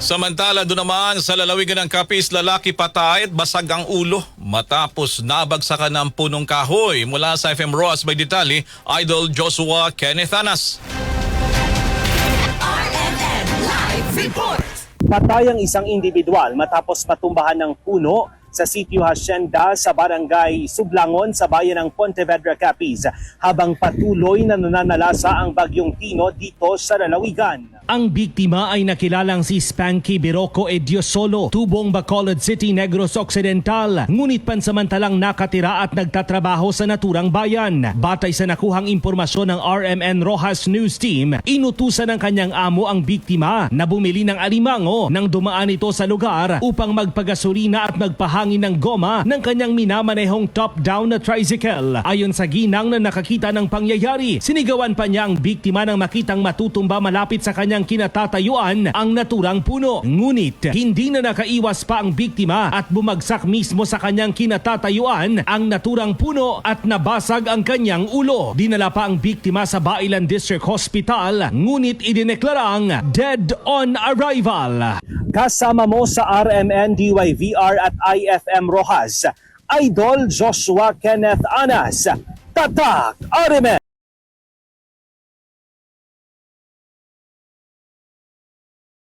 Samantala doon naman sa lalawigan ng Capiz, lalaki patay at basag ang ulo matapos nabagsakan ng punong kahoy. Mula sa FM Ross by Ditali, Idol Joshua Kenneth Anas. RMN Live Report. Patay ang isang individual matapos patumbahan ng puno sa sitio Hacienda sa barangay Sublangon sa bayan ng Pontevedra, Capiz habang patuloy na nananalasa ang bagyong Tino dito sa lalawigan. Ang biktima ay nakilalang si Spanky Biroco Ediosolo, tubong Bacolod City, Negros Occidental. Ngunit pansamantalang nakatira at nagtatrabaho sa naturang bayan. Batay sa nakuhang impormasyon ng RMN Rojas News Team, inutusan ng kanyang amo ang biktima na bumili ng alimango nang dumaan ito sa lugar upang magpagasolina at magpahangin ng goma ng kanyang minamanehong top-down na tricycle. Ayon sa ginang na nakakita ng pangyayari, sinigawan pa niya ang biktima nang makitang matutumba malapit sa kanyang kinatatayuan ang naturang puno. Ngunit hindi na nakaiwas pa ang biktima at bumagsak mismo sa kanyang kinatatayuan ang naturang puno at nabasag ang kanyang ulo. Dinala pa ang biktima sa Bailan District Hospital ngunit idineklarang dead on arrival. Kasama mo sa RMN DYVR at IFM Rojas, Idol Joshua Kenneth Anas. Tatak RMN!